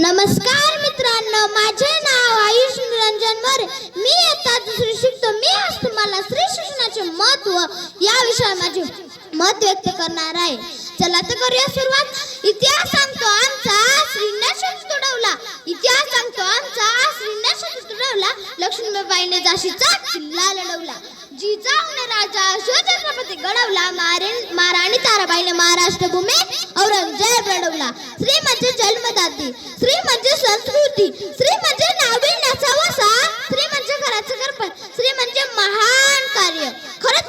नमस्कार मित्रांनो माझे नाव आयुष निरंजन मोरे मी आता दुसरी शिकतो. मी आज तुम्हाला श्री शिक्षणाचे महत्त्व या विषयावर माझे मत व्यक्त करणार आहे. चला तर करूया सुरुवात. इतिहास सांगतो. आमचा श्री श्रीना तुडवला. इतिहास सांगतो. आमचा श्री श्रीना तुडवला. लक्ष्मीबाईने जाशीचा किल्ला लढवला. जिजाऊने राजा अशोक छत्रपती घडवला. मारे महाराणी ताराबाईने महाराष्ट्र भूमी औरंगजेब लढवला. श्रीमती म्हणजे जन्मदाती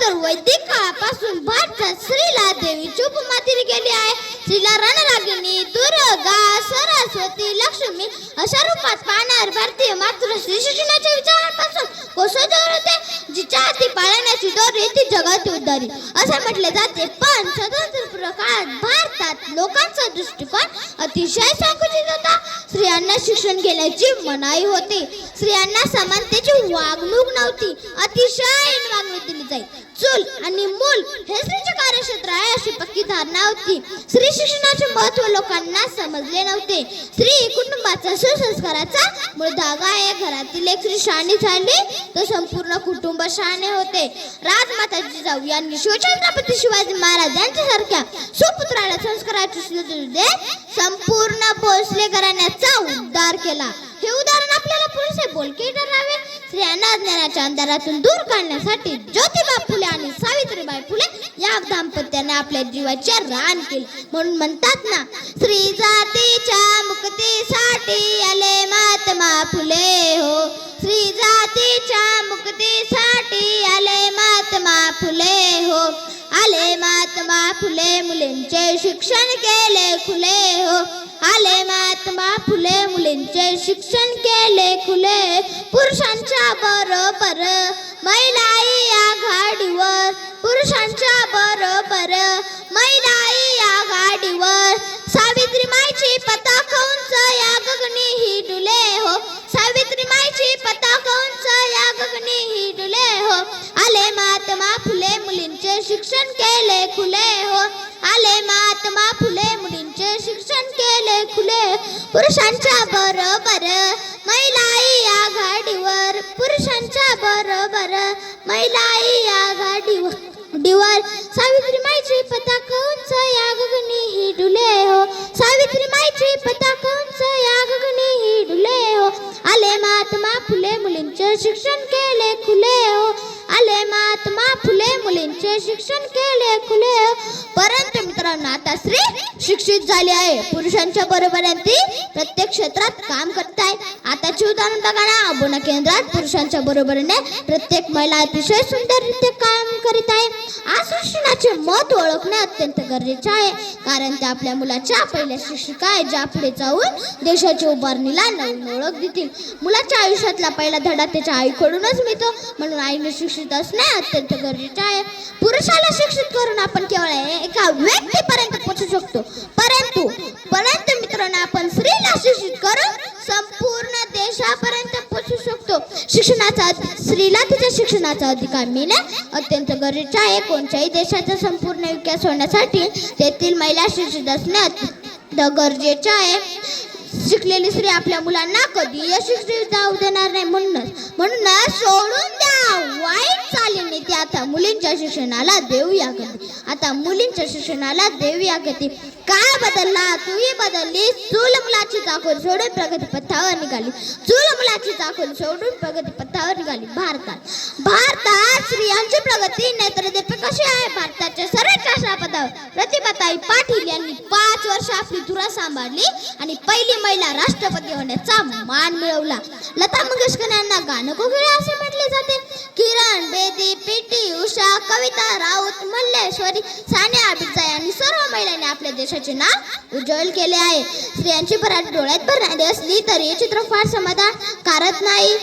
तर वैदिक काळापासून भारतात स्त्रीला देवीची उपमा दिली गेली आहे. स्त्रीला रणरागिणी दुर्गा सरस्वती लक्ष्मी अशा रूपात पाहणार भारतीय मात्र स्त्री शिक्षणाच्या विचारांपासून कोसोजवर होते जिच्या हाती पाळण्याची दोरी ती जगात उद्धारी असे म्हटले जाते. पण सदर काळात भारतात लोकांचा दृष्टिकोन अतिशय संकुचित होता. स्त्रियांना शिक्षण घेण्याची मनाई होती. स्त्रियांना समानतेची वागणूक नव्हती. अतिशय वागणूक दिली जाईल चूल आणि मूल हे स्त्रीचे कार्यक्षेत्र आहे अशी पक्की धारणा होती. स्त्री शिक्षणाचे महत्त्व लोकांना समजले नव्हते. स्त्री कुटुंबाचा सुसंस्काराचा मूळ धागा आहे. घरातील एक स्त्री शहाणी झाली तर संपूर्ण कुटुंब शहाणे होते. राजमाता जिजाऊ यांनी शिवछत्रपती शिवाजी महाराज यांच्यासारख्या सुपुत्र सुपुत्राला संस्काराची सूत्र देत संपूर्ण भोसले घराण्याचा उद्धार केला. हे उदाहरण आपल्याला पुरेसे बोलके ठरावे स्त्रियांना ज्ञानाच्या अंधारातून दूर काढण्यासाठी ज्योतिबा फुले आणि सावित्रीबाई फुले या दाम्पत्याने आपल्या जीवाचे रान केले. म्हणून म्हणतात ना स्त्री जातीच्या मुक्तीसाठी आले महात्मा फुले हो. स्त्री जातीच्या मुक्तीसाठी आले महात्मा फुले मुलींचे शिक्षण केले खुले हो. आले महात्मा फुले मुलींचे शिक्षण केले खुले. पुरुषांच्या बरोबर महिलाही आघाडीवर पुरुषांच्या बरोबर महिलाही आघाडीवर सावित्री माईची पताक उंच या गगनी ही डुले हो. सावित्री माईची पताक उंच या गगनी ही डुले हो. आले मा मुलींचे शिक्षण केले खुले हो. आले महात्मा फुले मुलींचे शिक्षण केले खुले. पुरुषांच्या बरोबर महिलाई आघाडीवर. पुरुषांच्या बरोबर महिलाई आघाडीवर. डिवर सावित्री माईची पताक उंच या गगनी ही डुले हो. सावित्री माईची मुलींचे शिक्षण केले खुले. परंतु मित्रांनो आता श्री शिक्षित झाली आहे. पुरुषांच्या बरोबर ती. प्रत्येक क्षेत्रात काम करत आहे आताचे उदाहरण बघा ना. अबोना केंद्रात पुरुषांच्या बरोबरीने प्रत्येक महिला अतिशय सुंदररित्या काम करीत आहे. आज शिक्षणाचे मत ओळखणे अत्यंत गरजेचे आहे. कारण ते आपल्या मुलाच्या पहिल्या शिक्षिका आहे ज्या पुढे जाऊन देशाच्या उभारणीला नवीन ओळख देतील. मुलाच्या आयुष्यातला पहिला धडा त्याच्या आईकडूनच मिळतो. म्हणून आईने शिक्षित असणे अत्यंत गरजेचे आहे. पुरुषाला शिक्षित करून आपण केवळ एका व्यक्तीपर्यंत पोहोचू शकतो. परंतु परंतु मित्रांनो आपण स्त्रीला शिक्षित करून संपूर्ण देशापर्यंत पोहोचू शकतो. शिक्षणाचा स्त्रीला तिच्या शिक्षणाचा अधिकार मिळणे अत्यंत गरजेचे आहे. कोणत्याही देशाचा संपूर्ण विकास होण्यासाठी तेथील महिला शिक्षित असणे अत्यंत गरजेचे आहे. शिकलेली स्त्री आपल्या मुलांना कधी अशिक्षित जाऊ देणार नाही. म्हणूनच म्हणूनच सोडून आता मुलींच्या शिक्षणाला देऊया गती आता मुलींच्या शिक्षणाला देऊया गती काय बदलला? तूही बदलली. चूल मुलाची चाकून सोडून प्रगती पथावर निघाली. चूल मुलाची चाकून सोडून प्रगती पथावर निघाली. भारतात. भारतात स्त्रियांची प्रगती नेत्रदीप कशी आहे? भारताच्या सर्वोच्च राष्ट्रपदावर प्रतिभाताई पाटील यांनी पाच वर्ष आपली धुरा सांभाळली आणि पहिली महिला राष्ट्रपती होण्याचा मान मिळवला. लता मंगेशकर यांना गाणं कोकिळा असे म्हटले जाते? किरण बेदी पीटी उषा कविता राऊत मल्लेश्वरी सानिया मिर्झा यांनी सर्व महिलांनी आपल्या देशाचे नाव उज्ज्वल केले आहे. स्त्रियांची भराट डोळ्यात भरणारी असली तरी हे चित्र फार समाधान कारत नाही.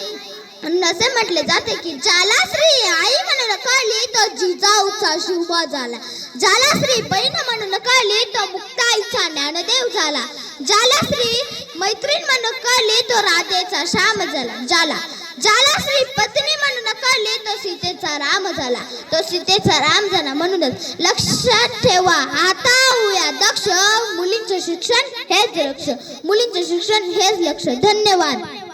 असे म्हटले जाते की ज्याला श्री आई म्हणून कळली तो जिजाऊचा शिवबा झाला. ज्याला श्री बहीण म्हणून कळली तो मुक्ताईचा ज्ञानदेव झाला. ज्याला श्री मैत्रीण म्हणून कळली तो राधेचा श्याम झाला. ज्याला ज्याला श्री पत्नी म्हणून कळले तो सीतेचा राम झाला. तो सीतेचा राम झाला म्हणूनच लक्षात ठेवा आता होऊया दक्ष. मुलींचं शिक्षण हेच लक्ष. मुलींचं शिक्षण हेच लक्ष. धन्यवाद.